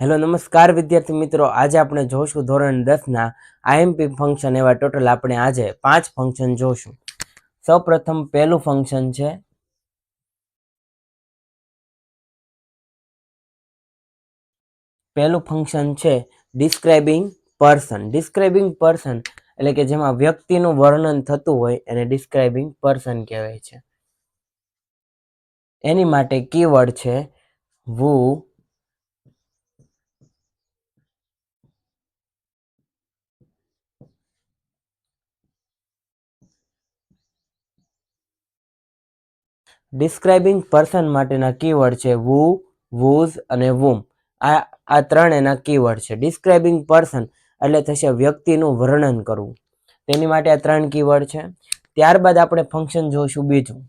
Hello, નમસ્કાર વિદ્યાર્થી મિત્રો. આજે આપણે જોશું ધોરણ દસના આઈએમપી ફંક્શન એવા ટોટલ આપણે આજે પાંચ ફંક્શન જોશું. સૌપ્રથમ પહેલું ફંક્શન છે પહેલું ફંક્શન છે ડિસ્ક્રાઇબિંગ પર્સન ડિસ્ક્રાઇબિંગ પર્સન એટલે કે જેમાં વ્યક્તિનું વર્ણન થતું હોય એને ડિસ્ક્રાઇબિંગ પર્સન કહેવાય છે. એની માટે કીવર્ડ છે વુ ડિસ્ક્રાઇબિંગ પર્સન માટેના કીવર્ડ છે વુ વૂઝ અને વુમ આ આ ત્રણ એના કીવર્ડ છે. ડિસ્ક્રાઇબિંગ પર્સન એટલે થશે વ્યક્તિનું વર્ણન કરવું. તેની માટે આ ત્રણ કીવર્ડ છે. ત્યારબાદ આપણે ફંક્શન જોઈશું બીજું.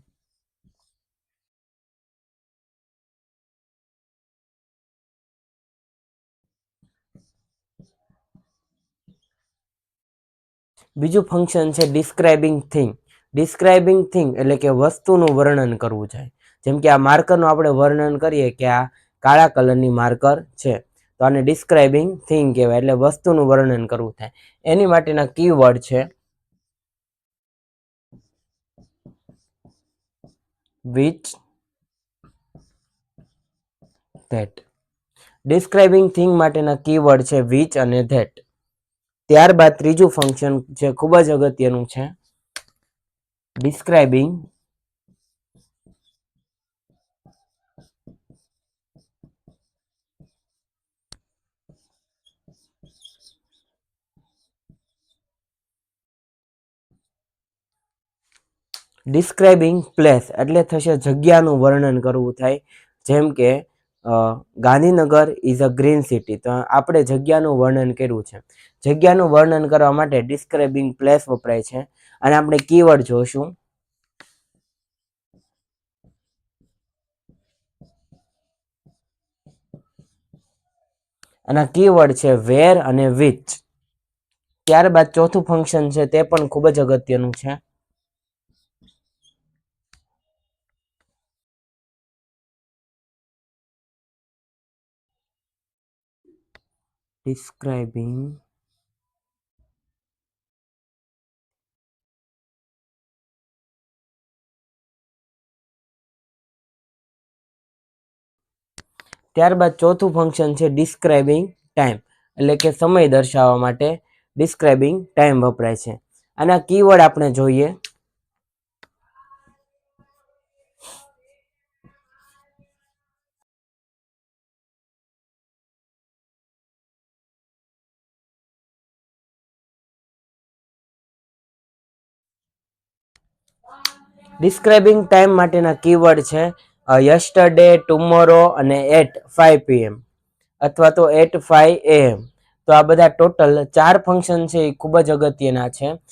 બીજું ફંક્શન છે ડિસ્ક્રાઇબિંગ થિંગ ડિસ્ક્રાઇબિંગ થિંગ એટલે કે વસ્તુનું વર્ણન કરવું છે. જેમ કે આ માર્કરનું આપણે વર્ણન કરીએ કે આ કાળા કલરની માર્કર છે. તો આને ડિસ્ક્રાઇબિંગ થિંગ કહેવાય એટલે વસ્તુનું વર્ણન કરવું થાય. એની માટેના કીવર્ડ છે. વિચ ધેટ ડિસ્ક્રાઇબિંગ થિંગ માટેના કીવર્ડ છે વિચ અને ધેટ ત્યારબાદ ત્રીજું ફંક્શન જે ખૂબ જ અગત્યનું છે. ડિસ્ક્રાઇબિંગ ડિસ્ક્રાઇબિંગ પ્લેસ એટલે થશે જગ્યાનું વર્ણન કરવું થાય. જેમ કે Gandhinagar is a green city તો આપણે જગ્યાનું વર્ણન કર્યું છે. જગ્યાનું વર્ણન કરવા માટે ડિસ્ક્રાઇબિંગ પ્લેસ વપરાય છે. અને આપણે કીવર્ડ જોશું. અને કીવર્ડ છે વેર અને વિચ ત્યારબાદ ચોથું ફંક્શન છે તે પણ ખૂબ જ અગત્યનું છે. Describing ત્યારબાદ ચોથું ફંક્શન છે ડિસ્ક્રાઇબિંગ ટાઈમ એટલે કે સમય દર્શાવવા માટે ડિસ્ક્રાઇબિંગ ટાઈમ વપરાય છે. આના કીવર્ડ આપણે જોઈએ. ડિસ્ક્રાઇબિંગ ટાઈમ માટેના કીવર્ડ છે. યસ્ટરડે ટુમોરો અને એટ ફાઇવ પીએમ અથવા તો એટ ફાઈવ એએમ તો આ બધા ટોટલ ચાર ફંક્શન છે એ ખૂબ જ અગત્યના છે.